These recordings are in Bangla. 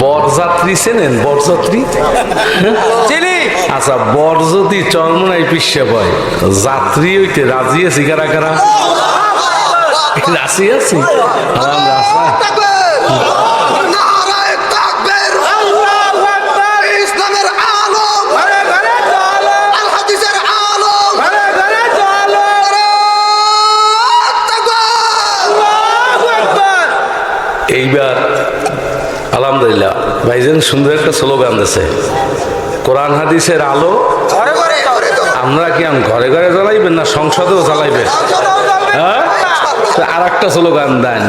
বরযাত্রী চেনেন বরযাত্রী আচ্ছা বর যদি চরমনায় পিসে বয় যাত্রী হইতে রাজি আছি কারা কারা রাজি আছি আমরা ভাইজান সুন্দর একটা স্লোগান দিছে। কোরআন, হাদিসের আলো আমরা কি আম ঘরে ঘরে জ্বালাইবেন না সংসদেও জ্বালাইবেন? হ্যাঁ? আর একটা স্লোগান দেন।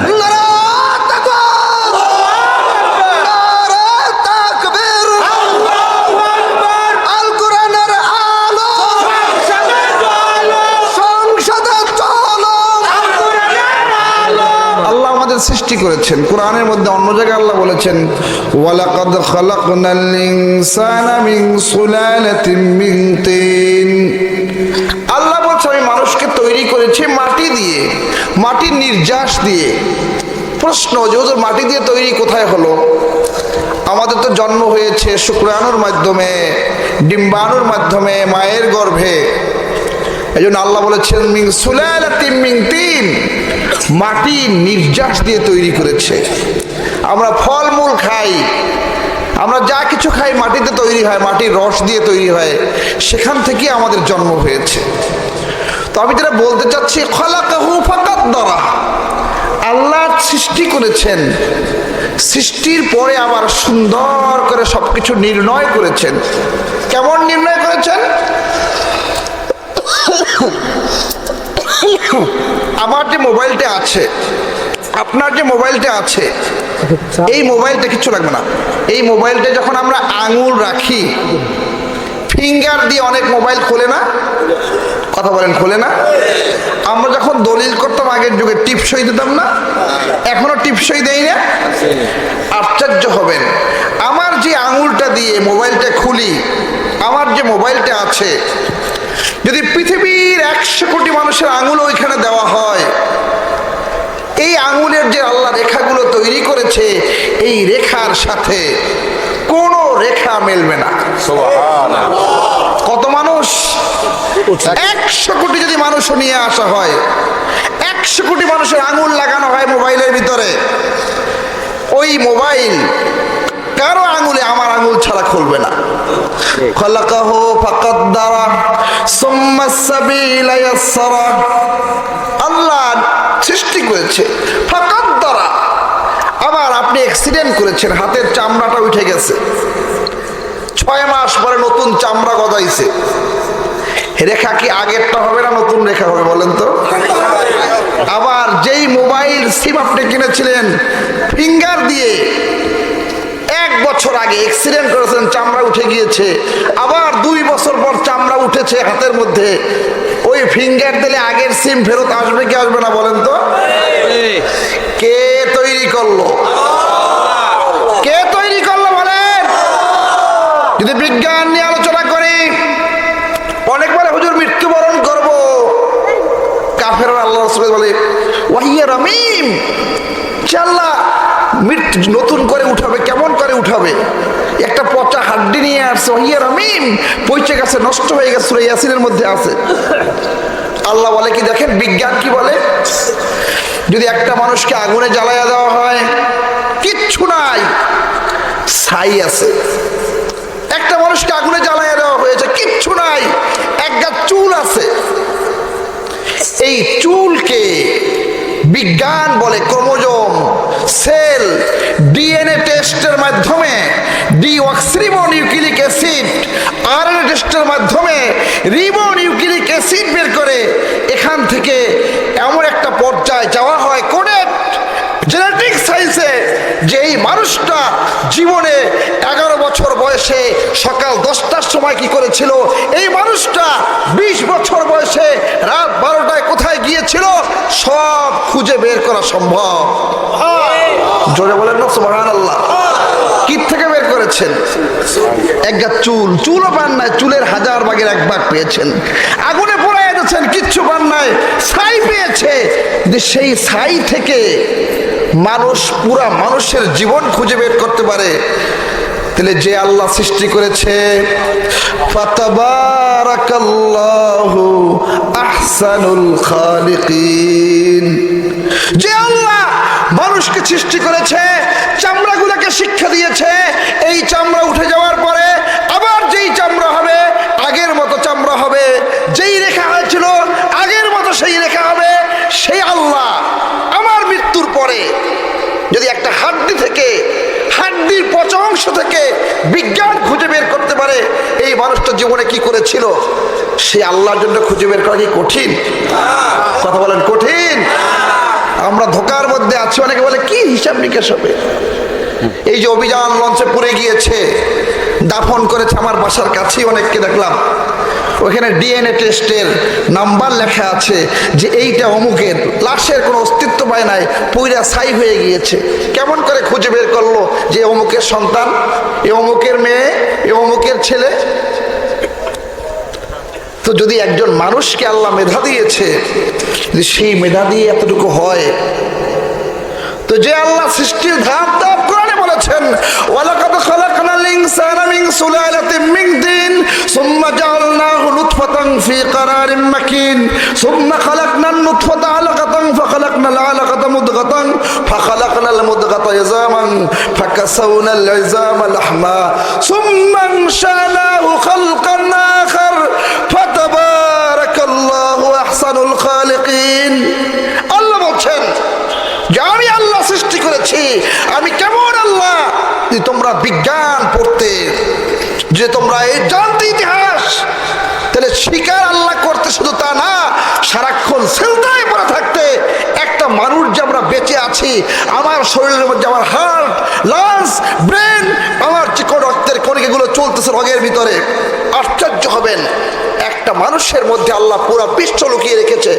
সৃষ্টি করেছেন। কোরআনের মধ্যে অন্য জায়গায় আল্লাহ বলেছেন ওয়ালাকাদ খালাকনাল ইনসানা মিন সুলালাতিন মিন তিন। আল্লাহ বলছে, আমি মানুষকে তৈরি করেছি মাটি দিয়ে, মাটির নির্যাস দিয়ে। প্রশ্ন, যে ওদের মাটি দিয়ে তৈরি কোথায় হলো? আমাদের তো জন্ম হয়েছে শুক্রাণুর মাধ্যমে, ডিম্বাণুর মাধ্যমে, মায়ের গর্ভে। এই জন্য আল্লাহ বলেছেন মিং সুলালাতিন মিং তিন। মাটি নির্যাস দিয়ে তৈরি করেছে। আমরা ফলমূল খাই। আমরা যা কিছু খাই, মাটিতে তৈরি হয়, মাটির রস দিয়ে তৈরি হয়। সেখান থেকে আমাদের জন্ম হয়েছে। তো আমি যেটা বলতে চাচ্ছি দ্বারা আল্লাহ সৃষ্টি করেছেন। সৃষ্টির পরে আবার সুন্দর করে সবকিছু নির্ণয় করেছেন। কেমন নির্ণয় করেছেন? আমার যে মোবাইলটা আছে আপনার যে মোবাইলটা আছে, এই মোবাইলটা কিচ্ছু লাগবে না। এই মোবাইলটা যখন আমরা আঙুল রাখি ফিঙ্গার দিয়ে অনেক মোবাইল খোলে না? কথা বলেন, খোলে না? আমরা যখন দলিল করতাম আগের যুগে, টিপসই দিতাম না? এখনও টিপসই দেই না? আশ্চর্য হবেন। আমার যে আঙুলটা দিয়ে মোবাইলটা খুলি, আমার যে মোবাইলটা আছে, যদি পৃথিবীর একশো কোটি মানুষের আঙুল ওইখানে দেওয়া হয় এই আঙুলের যে আল্লাহ রেখাগুলো তৈরি করেছে এই রেখার সাথে কোনো রেখা মেলবে না। কত মানুষ? একশো কোটি যদি মানুষ নিয়ে আসা হয় একশো কোটি মানুষের আঙুল লাগানো হয় মোবাইলের ভিতরে ওই মোবাইল কারও আঙুলে আমার আঙুল ছাড়া খুলবে না। খলাকাহ আল্লাহ সৃষ্টি করেছে। ফাকাদ্দারা আবার আপনি অ্যাক্সিডেন্ট করেছেন, হাতের চামড়াটা উঠে গেছে। ছয় মাস পরে নতুন চামড়া গজাইছে। রেখা কি আগেরটা হবে না নতুন রেখা হবে বলেন তো? আবার যেই মোবাইল সিম আপনি কিনেছিলেন ফিঙ্গার দিয়ে এক বছর আগে অ্যাক্সিডেন্ট করেছেন, চামড়া উঠে গিয়েছে। আবার দুই বছর পর চামড়া উঠেছে হাতের মধ্যে। ওই ফিঙ্গার দিলে আগের সিম ফেরত আসবে কি আসবে না বলেন তো? কে তৈরি করল? কে তৈরি করল বলেন? যদি বিজ্ঞান নিয়ে আলোচনা করি অনেকবার হুজুর মৃত্যুবরণ করব। কাফের আল্লাহ রসুল বলে ওয়াহিয়া রামিম চাল্লা মৃত্যু নতুন করে উঠাবে কেমন করে উঠাবে? একটা পচা হাড্ডি নিয়ে আসছে ওয়াহিয়া রামিম পৌঁছে গেছে নষ্ট হয়ে গেছে ইয়াসিনের মধ্যে আছে। আল্লাহ বলে কি, দেখেন, বিজ্ঞান কি বলে? যদি একটা মানুষকে আগুনে জ্বালাইয়া দেওয়া হয়, কিচ্ছু নাই, ছাই আছে। একটা মানুষকে আগুনে জ্বালাইয়া দেওয়া হয়েছে, কিচ্ছু নাই, এক গাছ চুল আছে। এই চুলকে বিজ্ঞান বলে, ক্রোমোজোম। সেল ডিএনএ টেস্টের মাধ্যমে ডিঅক্সিরিবো নিউক্লিক অ্যাসিড আর টেস্টের মাধ্যমে রিবো নিউক্লিক অ্যাসিড বের করে এখান থেকে এমন একটা পর্যায়ে যাওয়া হয় সায়েন্সে যে এই মানুষটা জীবনে এগারো বছর বয়সে সকাল দশটার সময় কি করেছিল? এই মানুষটা বিশ বছর বয়সে রাত বারোটায় কোথায় গিয়েছিল? সব খুঁজে বের করা সম্ভব। জোরে বলেন না সুবহান আল্লাহ কি থেকে বের করেছেন? এক গা চুল। চুলও পান নাই, চুলের হাজার ভাগের এক ভাগ পেয়েছেন। আগুনে পোড়াই দিচ্ছেন কিচ্ছু পান নাই, ছাই পেয়েছে। সেই ছাই থেকে মানুষ পুরা মানুষের জীবন খুঁজে বের করতে পারে। তাহলে যে আল্লাহ সৃষ্টি করেছে যে আল্লাহ মানুষকে সৃষ্টি করেছে, চামড়াগুলোকে শিক্ষা দিয়েছে, এই চামড়া উঠে যাওয়ার পরে আবার যেই চামড়া হবে আগের মতো চামড়া হবে যেই রেখা হয়েছিল আগের মতো সেই রেখা হবে সেই আল্লাহ আমার মৃত্যুর পরে যদি একটা হাড্ডি থেকে হাড্ডির পচা অংশ থেকে বিজ্ঞান খুঁজে বের করতে পারে এই মানুষটা জীবনে কি করেছিল? সে আল্লাহর জন্য খুঁজে বের করা কি কঠিন? কথা বলেন কঠিন। আমরা ধোকার মধ্যে আছি, অনেকে বলে, কি হিসাব নিকাশ হবে? এই যে অভিযান লঞ্চে পড়ে গিয়েছে, দাফন করেছে আমার বাসার কাছেই অনেককে দেখলাম। ওখানে ডিএনএ টেস্টের নাম্বার লেখা আছে যে এইটা অমুকের, লাশের কোনো অস্তিত্ব পায় নাই, পুইরা ছাই হয়ে গিয়েছে। কেমন করে খুঁজে বের করল যে অমুকের সন্তান, এ অমুকের মেয়ে, এ অমুকের ছেলে? তো যদি একজন মানুষকে আল্লাহ মেধা দিয়েছে, যদি সেই মেধা দিয়ে এতটুকু হয়, তো যে আল্লাহ সৃষ্টির ধাপ ধাপ করে বলেছেন, ওয়ালাকাদ তোমরা বিজ্ঞান পড়তে, যে তোমরা এই জানতে ইতিহাস। তাহলে শিকার আল্লাহ করতে শুধু তা না, সারাক্ষণ সেলতায় পড়ে থাকতে, একটা মানুষ যে আমরা বেঁচে আছি, আমার শরীরের মধ্যে আমার হার্ট লাংস ব্রেন আমার চিকন রক্তের কণিকাগুলো চলতেছে রগের ভিতরে। আশ্চর্য হবেন, একটা মানুষের মধ্যে আল্লাহ পুরা বিশ্ব লুকিয়ে রেখেছে।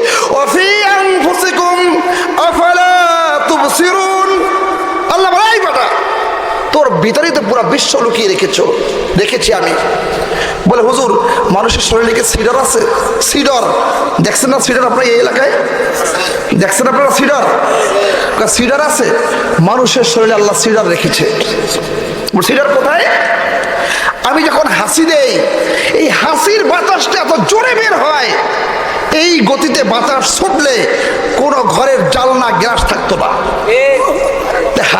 আল্লাহ বলাই বেটা তোর ভিতরেই তো পুরো বিশ্ব লুকিয়ে রেখেছ রেখেছি আমি। বলে, হুজুর, মানুষের শরীরে কি সিডর আছে? সিডর। দেখছেন না সিডর আপনার এই এলাকায়? দেখছেন আপনারা সিডর? সিডার আছে। মানুষের শরীরে আল্লাহ সিডার রেখেছে। সিডর কোথায়? আমি যখন হাসি দেই, এই হাসির বাতাসটা এত জোরে বের হয়, এই গতিতে বাতাস ছুটলে কোনো ঘরের জালনা গ্লাস থাকতো না।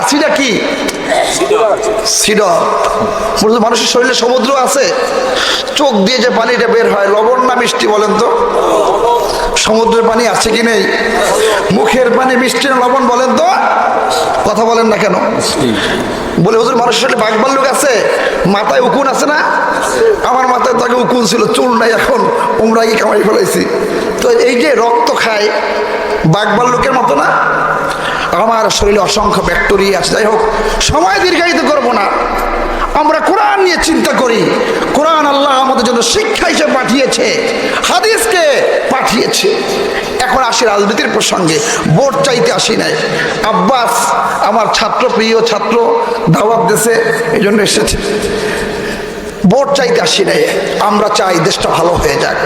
হাসিটা কি? মানুষের শরীরে সমুদ্র আছে, চোখ দিয়ে যে পানিটা বের হয়, লবণ না মিষ্টি বলেন তো? সমুদ্রের পানি আছে কি নেই? মুখের পানি মিষ্টি না লবণ বলেন তো? কথা বলেন না কেন? বলে, হুজুর, মানুষের শরীরে বাঘ ভাল্লুক আছে, মাথায় উকুন আছে না? আমার মাথায় তাকে উকুন ছিল, চুল নাই, এখন উমরা গিয়ে কামাই ফেলাইছি। তো এই যে রক্ত খায় বাঘ ভাল্লুকের মতো না? আমার শরীরে অসংখ্য ব্যাকটেরিয়া আছে। যাই হোক সময় দীর্ঘায়িত করব না। আমরা কোরআন নিয়ে চিন্তা করি। কোরআন আল্লাহ আমাদের জন্য শিক্ষা হিসেবে পাঠিয়েছে হাদিসকে পাঠিয়েছে। এখন আসি রাজনীতির প্রসঙ্গে। ভোট চাইতে আসি নাই। আব্বাস আমার ছাত্র প্রিয় ছাত্র দাওয়াত দেশে এই জন্য এসেছে। ভোট চাইতে আসি নাই। আমরা চাই দেশটা ভালো হয়ে যাক।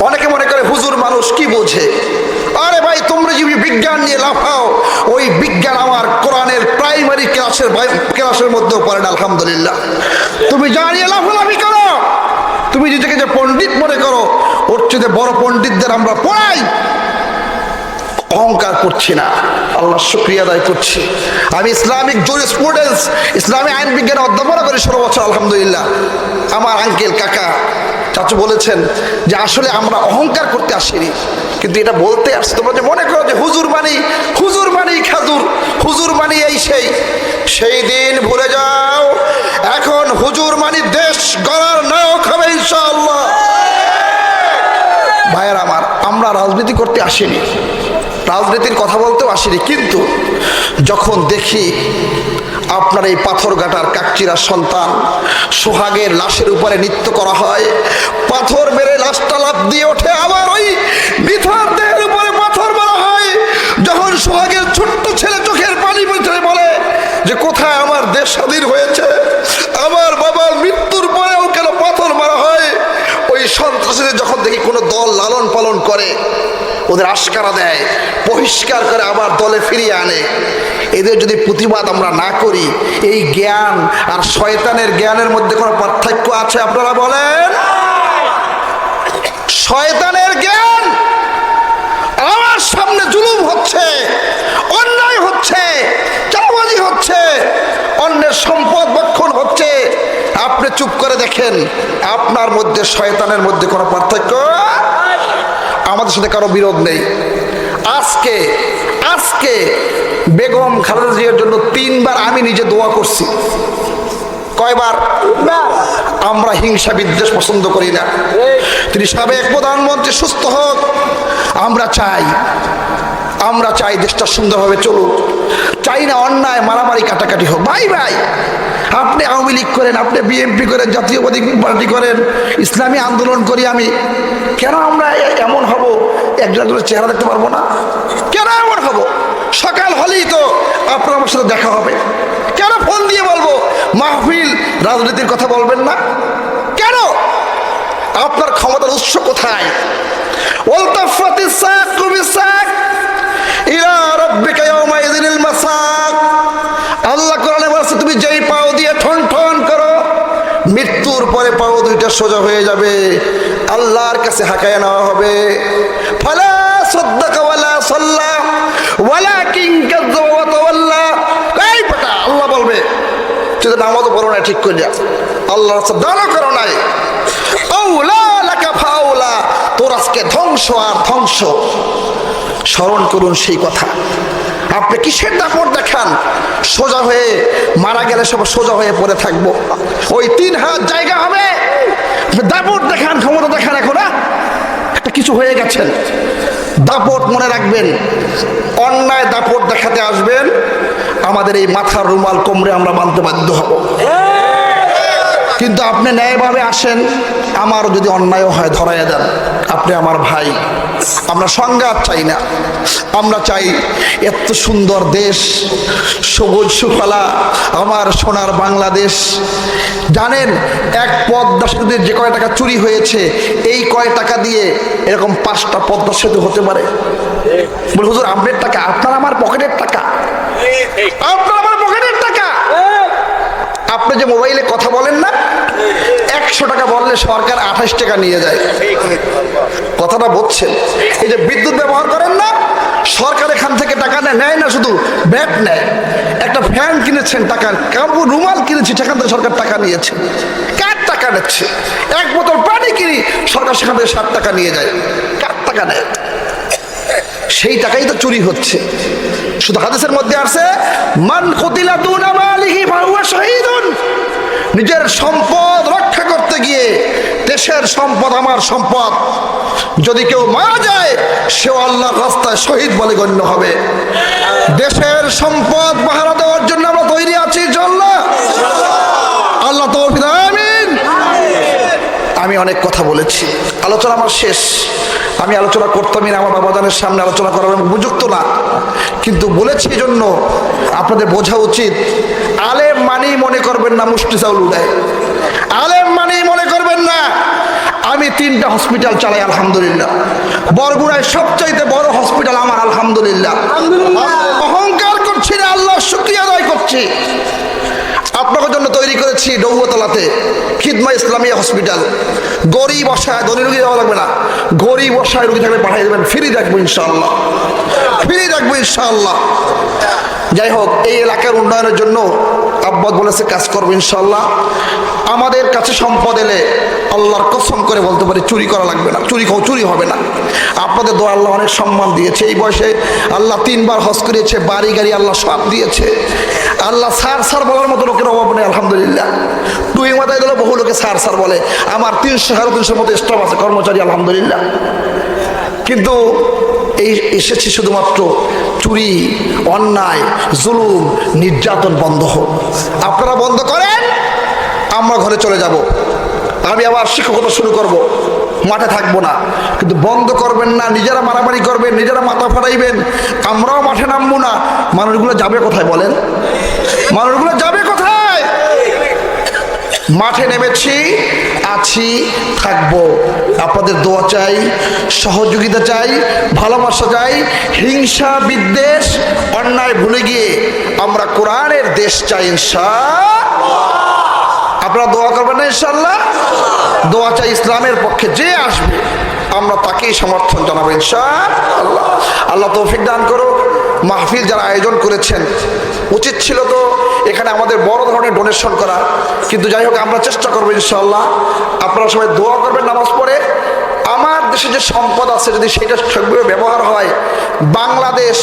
অনেকে মনে করে হুজুর মানুষ কি বোঝে? আরে ভাই, তোমরা যদি বিজ্ঞান নিয়ে লাফাও ওই বিজ্ঞান আমার কোরআনের প্রাইমারি ক্লাসের ক্লাসের মধ্যেও পড়ে না, আলহামদুলিল্লাহ। তুমি জানিয়ে লাফালাফি করো। তুমি নিজেকে যে পণ্ডিত মনে করো, ওর চেয়ে বড় পণ্ডিতদের আমরা পড়াই। অহংকার করছি না। আল্লাহ শুক্রিয়া আদায় করছি। আমি ইসলামিক স্টুডেন্টস ইসলামী আইন বিজ্ঞানে অধ্যাপনা করি ষোলো বছর, আলহামদুলিল্লাহ। আমার আঙ্কেল কাকা চাচু বলেছেন যে আসলে আমরা অহংকার করতে আসিনি। কিন্তু এটা বলতে আসছি। তোমরা যে মনে করো যে হুজুর মানি হুজুর মানি খাজুর, হুজুর মানি এই সেই। সেই দিন ভুলে যাও, এখন হুজুর মানি দেশ গড়ার নায়ক হবে ভাইয়ের আমার, আমরা রাজনীতি করতে আসিনি। রাজনীতির কথা বলতেও আসিনি, কিন্তু যখন দেখি আপনার এই পাথর গাটার কাকচিরা সন্তান সোহাগের লাশের উপরে নৃত্য করা হয় দিয়ে ওঠে আবার ওই মিথার দেহের উপরে পাথর মারা হয়। যখন সোহাগের ছোট্ট ছেলে চোখের পানি ছেলে বলে যে, কোথায় আমার দেশ স্বাধীন হয়েছে? আমার বাবার মৃত্যুর পরেও কেন পাথর মারা হয়? ওই সন্ত্রাসীদের যখন দেখি কোনো দল লালন পালন করে, ওদের আশকারা দেয়, বহিষ্কার করে আবার দলে ফিরিয়ে আনে। এদের যদি প্রতিবাদ আমরা না করি, এই জ্ঞান আর শয়তানের জ্ঞানের মধ্যে কোনো পার্থক্য আছে আপনারা বলেন? শয়তানের জ্ঞান আমার সামনে জুলুম হচ্ছে, অন্যায় হচ্ছে চালাবাজি হচ্ছে, অন্যের সম্পদ ভক্ষণ হচ্ছে। আপনি চুপ করে দেখেন, আপনার মধ্যে শয়তানের মধ্যে কোনো পার্থক্য? আমাদের সাথে কারও বিরোধ নেই। আজকে আজকে বেগম খালেদা জিয়ার জন্য তিনবার আমি নিজে দোয়া করছি। কয়বার? আমরা হিংসা বিদ্বেষ পছন্দ করি না। তিনি সাবেক প্রধানমন্ত্রী সুস্থ হোক। আমরা চাই আমরা চাই দেশটা সুন্দরভাবে চলুক। চাই না অন্যায় মারামারি কাটাকাটি হোক। ভাই ভাই আপনি আওয়ামী লীগ করেন আপনি বিএনপি করেন জাতীয়বাদী পার্টি করেন ইসলামী আন্দোলন করি আমি। কেন আমরা এমন হব? একজন একজনের চেহারা দেখতে পারব না। কেন এমন হব? সকাল হলেই তো আপনার আমার সাথে দেখা হবে। কেন ফোন দিয়ে বলব? মাহফিল রাজনীতির কথা বলবেন না? কেন? আপনার ক্ষমতার উৎস কোথায়? ওলতাফাতি সাক তুমি সাক ইলা রব্বিকা ইয়াউমা ইযিনিল মাসাক। আল্লাহ কোরআনে তুমি যেই পাও দিয়ে ঠন ঠন করো, মৃত্যুর পরে পাও দুইটা সোজা হয়ে যাবে। আল্লাহর কাছে হাঁকায় নেওয়া হবে। ফালা সাদ্দাকা ওয়ালা সাল্লা তুই তো নামাজও পড়ো না ঠিক করিয়া আল্লাহ দানও করো নাই। তোর আজকে ধ্বংস আর ধ্বংস। স্মরণ করুন সেই কথা। আপনি কিসের দাপট দেখান? সোজা হয়ে মারা গেলে সব সোজা হয়ে পড়ে থাকব। ওই তিন হাত জায়গা হবে। দাপট দেখান, ক্ষমতা দেখান এখন। একটা কিছু হয়ে গেছেন। দাপট মনে রাখবেন, অন্যায় দাপট দেখাতে আসবেন, আমাদের এই মাথার রুমাল কোমরে আমরা বাঁধতে বাধ্য হব। কিন্তু আপনি ন্যায়ভাবে আসেন আমারও যদি অন্যায় হয়, ধরাইয়া দেন। আপনি আমার ভাই। আমরা সংঘাত চাই না। আমরা চাই এত সুন্দর দেশ, সবুজ সুফলা, আমার সোনার বাংলাদেশ। জানেন, এক পদ্মা সেতুতে যে কয় টাকা চুরি হয়েছে, এই কয় টাকা দিয়ে এরকম পাঁচটা পদ্মা সেতু হতে পারে? বলে হুজুর, আপনার টাকা, আপনার আমার পকেটের টাকা। আপনার আমার পকেটের টাকা। আপনি যে মোবাইলে কথা বলেন না, একশো টাকা বললে সরকার আঠাশ টাকা নিয়ে যায়। কথাটা বলছেন। এই যে বিদ্যুৎ ব্যবহার করেন না, সরকার এখান থেকে টাকা নেয় নেয় না, শুধু ব্যাট নেয়। একটা ফ্যান কিনেছেন টাকা কাপড়, রুমাল কিনেছি, সেখান থেকে সরকার টাকা নিয়েছে। কার টাকা নিচ্ছে? এক বোতল পানি কিনি, সরকার সেখান থেকে ষাট টাকা নিয়ে যায়। কার টাকা নেয়? সেই টাকাই তো চুরি হচ্ছে। শুধু হাদিসের মধ্যে আছে মান কতিলা দুনা মালিহি নিজের সম্পদ রক্ষা করতে গিয়ে দেশের সম্পদ আমার সম্পদ। যদি কেউ মারা যায়, সেও আল্লাহর রাস্তায় শহীদ বলে গণ্য হবে। দেশের সম্পদ পাহারা দেওয়ার জন্য আমরা তৈরি আছি চল্লা আল্লাহ তো আমি অনেক কথা বলেছি। আলোচনা আমার শেষ। আমি আলোচনা করতামই না, আমার বাবাজানের সামনে আলোচনা করার আমি উপযুক্ত না। কিন্তু বলেছি জন্য আপনাদের বোঝা উচিত। আলেম মানেই মনে করবেন না মুষ্টি চাউল উড়ায় আলেম মানেই মনে করবেন না আমি তিনটা হসপিটাল চালাই আলহামদুলিল্লাহ। বরগুড়ায় সবচাইতে বড় হসপিটাল আমার আলহামদুলিল্লাহ। অহংকার করছি না আল্লাহ শুক্রিয়া আদায় করছি। আপনাদের জন্য তৈরি করেছি ডৌতলাতে খিদমা ইসলামিয়া হসপিটাল। গরিব অসহায় ধনী রুগী যাওয়া লাগবে না। গরিব অসহায় রুগী থাকলে পাঠিয়ে দেবেন ফ্রি রাখব ইনশাআল্লাহ। ফ্রি রাখব ইনশাআল্লাহ। যাই হোক এই এলাকার উন্নয়নের জন্য আব্বাদ বলেছে, কাজ করব ইনশাল্লাহ আমাদের কাছে সম্পদ এলে আল্লাহর কসম করে বলতে পারি, চুরি করা লাগবে না। চুরি চুরি হবে না। আপনাদের দোয়া আল্লাহ অনেক সম্মান দিয়েছে। এই বয়সে আল্লাহ তিনবার হজ করিয়েছে, বাড়ি গাড়ি আল্লাহ সব দিয়েছে। আল্লাহ সার সার বলার মতো লোকের অভাব নেই, আলহামদুলিল্লাহ। দুই মাথায় দিলে বহু লোকে সার সার বলে। আমার তিনশো সাড়ে তিনশোর মতো স্টাফ আছে, কর্মচারী, আলহামদুলিল্লাহ। কিন্তু এই এসেছি শুধুমাত্র চুরি, অন্যায়, জুলুম, নির্যাতন বন্ধ হোক। আপনারা বন্ধ করেন, আমরা ঘরে চলে যাব। আমি আবার শিক্ষকতা শুরু করব। মাঠে থাকব না। কিন্তু বন্ধ করবেন না, নিজেরা মারামারি করবেন, নিজেরা মাথা ফাটাইবেন। আমরাও মাঠে নামবো না। মানুষগুলো যাবে কোথায় বলেন? মানুষগুলো যাবে মাঠে নেমেছি, আছি, থাকব। আপনাদের দোয়া চাই, সহযোগিতা চাই, ভালোবাসা চাই, হিংসা, বিদ্বেষ, অন্যায় ভুলে গিয়ে আমরা কোরআনের দেশ চাই ইনশা আপনারা দোয়া করবেন না ইনশাল্লাহ দোয়া চাই ইসলামের পক্ষে যে আসবে, আমরা তাকেই সমর্থন জানাব, ইনশাআল্লাহ। আল্লাহ তৌফিক দান করুক। মাহফিল যারা আয়োজন করেছেন, উচিত ছিল তো এখানে আমাদের বড় ধরনের ডোনেশন করা কিন্তু যাই হোক আমরা চেষ্টা করব ইনশাল্লাহ আপনারা সবাই দোয়া করবেন নামাজ পড়ে। আমার দেশে যে সম্পদ আছে যদি সেটা সবগুলো ব্যবহার হয় বাংলাদেশ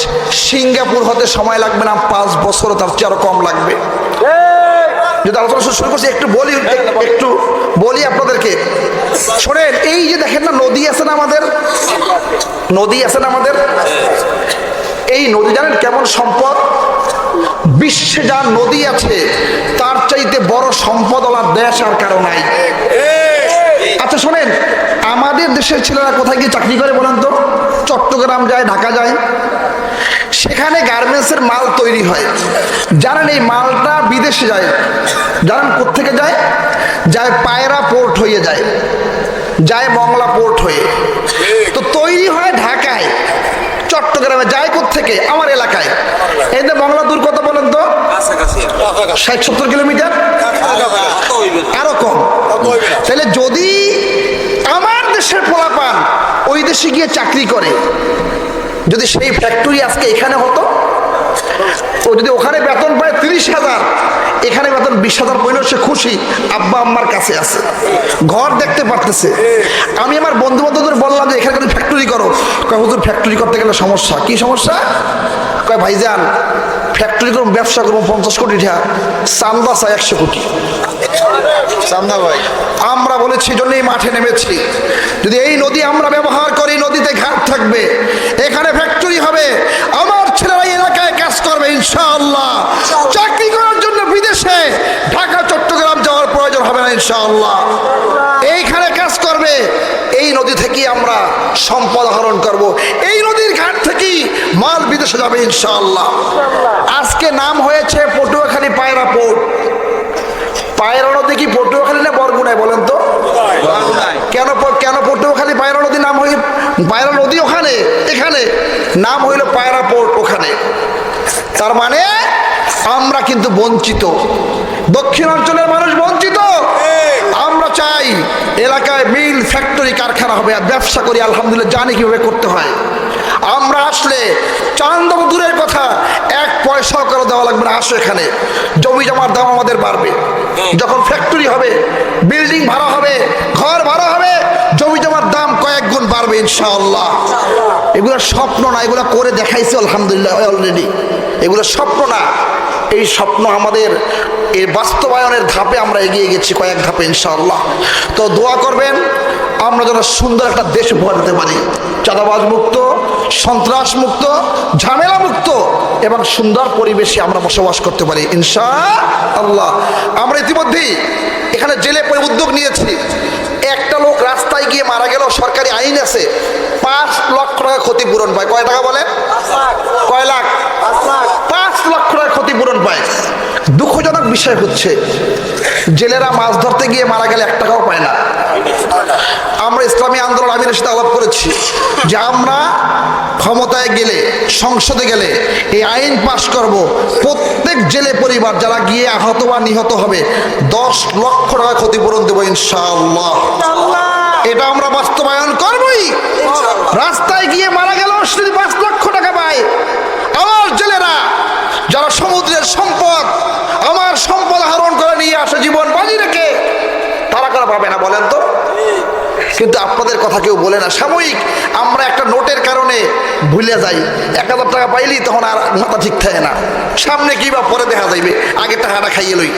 সিঙ্গাপুর হতে সময় লাগবে না পাঁচ বছর তার চেয়ে আরও কম লাগবে। যদি আলোচনা শুরু করছি একটু বলি একটু বলি আপনাদেরকে। শোনেন এই যে দেখেন না নদী আছে না আমাদের? নদী আছে না আমাদের? এই নদী জানেন কেমন সম্পদ? বিশ্বে যা নদী আছে, তার চাইতে বড় সম্পদওয়ালা দেশ আর কারও নাই। আচ্ছা শোনেন, আমাদের দেশের ছেলেরা কোথায় গিয়ে চাকরি করে বলেন তো? চট্টগ্রাম যায়, ঢাকা যায়। সেখানে গার্মেন্টসের মাল তৈরি হয়। জানেন এই মালটা বিদেশে যায়। জানেন কোথেকে যায়? যায় পায়রা পোর্ট হয়ে যায়। যায় মংলা পোর্ট হয়ে। তো তৈরি হয় ঢাকায়। চট্টগ্রামে যায় থেকে আমার এলাকায়। এই যে দূর কত ষাট, সত্তর কিলোমিটার? আরও কম। তাহলে যদি আমার দেশের পোলাপান ওই দেশে গিয়ে চাকরি করে, যদি সেই ফ্যাক্টরি আজকে এখানে হতো, ও যদি ওখানে বেতন পায় তিরিশ হাজার, এখানে বেতন বিশ হাজার পড়লেও সে খুশি, আব্বা আম্মার কাছে আছে। ঘর দেখতে পারতেছে। আমি আমার বন্ধু বান্ধবদের বললাম যে, এখানে ফ্যাক্টরি করো। হুজুর ফ্যাক্টরি করতে গেলে সমস্যা। কি সমস্যা? কয় ভাইজান ফ্যাক্টরি করুন ব্যবসা করুন পঞ্চাশ কোটি টাকা। চান্দা চাই একশো কোটি। চান্দা ভাই। আমরা বলেছি জন্যই মাঠে নেমেছি। যদি এই নদী আমরা ব্যবহার করি নদীতে ঘাট থাকবে এখানে ফ্যাক্টরি হবে আমার ছেলেরা এই এলাকায় কাজ করবে ইনশাআল্লাহ। চাকরি করার জন্য বিদেশে ঢাকা চট্টগ্রাম যাওয়ার প্রয়োজন হবে না ইনশাআল্লাহ। এইখানে কাজ করবে এই নদী থেকে আমরা সম্পদ আহরণ করব। এই নদীর ঘাট থেকেই মাল বিদেশে যাবে ইনশাআল্লাহ। আজকে নাম হয়েছে পটুয়াখালী পায়রা পোর্ট। পায়রা নদী কি পটুয়াখালী না বরগুনায় বলেন তো? কেন কেন পটুয়াখালী পায়রা নদী নাম হই পায়রা নদী ওখানে? এখানে। নাম হইল পায়রা পোর্ট ওখানে। তার মানে আমরা কিন্তু বঞ্চিত। দক্ষিণাঞ্চলের মানুষ বঞ্চিত। চাই এলাকায় মিল, ফ্যাক্টরি, কারখানা হবে আর ব্যবসা করি, আলহামদুলিল্লাহ, জানি কীভাবে করতে হয়। আমরা আসলে চান্দব দূরের কথা, এক পয়সাও করে দেওয়া লাগবে না, আসো এখানে। জমি জমার দাম আমাদের বাড়বে। যখন ফ্যাক্টরি হবে, বিল্ডিং ভাড়া হবে, ঘর ভাড়া হবে, জমি জমার দাম কয়েক গুণ বাড়বে, ইনশাআল্লাহ। এগুলো স্বপ্ন না, এগুলো করে দেখাইছে, আলহামদুলিল্লাহ অলরেডি এগুলো স্বপ্ন না। এই স্বপ্ন আমাদের এই বাস্তবায়নের ধাপে আমরা এগিয়ে গেছি কয়েক ধাপে ইনশাআল্লাহ। তো দোয়া করবেন আমরা যেন সুন্দর একটা দেশ উপহার দিতে পারি। চাঁদাবাজ মুক্ত সন্ত্রাস মুক্ত ঝামেলা মুক্ত এবং সুন্দর পরিবেশে আমরা বসবাস করতে পারি ইনশা আল্লাহ আমরা ইতিমধ্যেই এখানে জেলে পরি উদ্যোগ নিয়েছি। একটা লোক রাস্তায় গিয়ে মারা গেল সরকারি আইন আছে। পাঁচ লক্ষ টাকা ক্ষতিপূরণ পায়। কয় টাকা বলেন? কয় লাখ। পাঁচ লক্ষ টাকা ক্ষতিপূরণ পায়। দুঃখজনক বিষয় হচ্ছে জেলেরা মাছ ধরতে গিয়ে মারা গেলে এক টাকাও পায় না। আমরা ইসলামী আন্দোলন আমিরের সাথে আলাপ করেছি যে আমরা ক্ষমতায় গেলে সংসদে গেলে এই আইন পাশ করব। প্রত্যেক জেলে পরিবার যারা গিয়ে আহত বা নিহত হবে দশ লক্ষ টাকা ক্ষতিপূরণ দেবো ইনশাআল্লাহ। এটা আমরা বাস্তবায়ন করবই। রাস্তায় গিয়ে মারা গেল শুধু পাঁচ লক্ষ টাকা পায় আমার জেলেরা যারা সমুদ্রের সম্পদ আমার সম্পদ আহরণ করে নিয়ে আসে জীবন বাজি রেখে তারা কারা পাবে না বলেন তো? কিন্তু আপনাদের কথা কেউ বলে না। সাময়িক, আমরা একটা নোটের কারণে ভুলে যাই। এক হাজার টাকা পাইলি, তখন আর মাথা ঠিক থাকে না। সামনে কি বা পরে দেখা যাইবে? আগে টাকাটা খাইয়ে লই।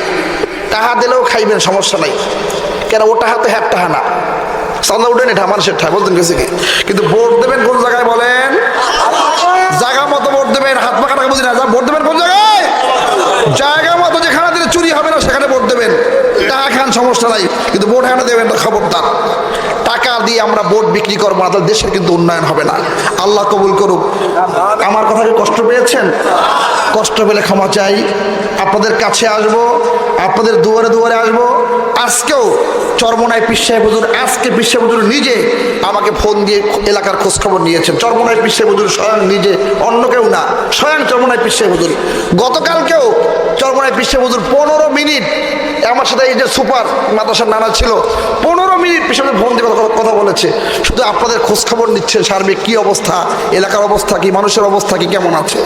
টাকা দিলেও খাইবেন, সমস্যা নাই। কেন, ও টাকা তো হ্যাঁ টাকা না। চাঁদা উঠেন এটা মানুষের ঠাই বলতেন গেছে কি? কিন্তু ভোট দেবেন কোন জায়গায় বলেন? জায়গা মতো ভোট দেবেন। হাত পাখা টাকা বুঝি না ভোট দেবেন কোন জায়গায়? জায়গা মতো যেখানে দিলে চুরি হবে না সেখানে ভোট দেবেন টাকা খান সমস্যা নাই, কিন্তু ভোট এখানে দেবেন খবরদার। টাকা টাকা দিয়ে আমরা ভোট বিক্রি করব না, তাহলে দেশের কিন্তু উন্নয়ন হবে না। আল্লাহ কবুল করুক। আমার কথাকে কষ্ট পেয়েছেন? কষ্ট পেলে ক্ষমা চাই। আপনাদের কাছে আসব, আপনাদের দুয়ারে দুয়ারে আসব আজকেও চরমনায় পিসাই আজকে পিসাই হুজুর নিজে আমাকে ফোন দিয়ে এলাকার খোঁজ খবর নিয়েছেন। চরমনায় পিসাই হুজুর স্বয়ং নিজে, অন্য কেউ না, স্বয়ং চরমনায় পিসাই হুজুর। গতকালকেও চরমনায় পিসাই হুজুর পনেরো মিনিট, আমার সাথে এই যে সুপার মাদ্রাসার নানা ছিল, পনেরো মিনিট পিছনে ফোন দিয়ে কথা- বলেছে। শুধু আপনাদের খোঁজ খবর নিচ্ছেন সার্বিক কি অবস্থা, এলাকার অবস্থা কি, মানুষের অবস্থা কি, কেমন আছে?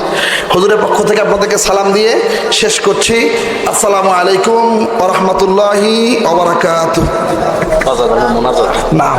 হুজুরের পক্ষ থেকে আপনাদেরকে সালাম দিয়ে শেষ করছি। আসসালামু আলাইকুম ওরহমতুল্লাহি ওবরাকাত না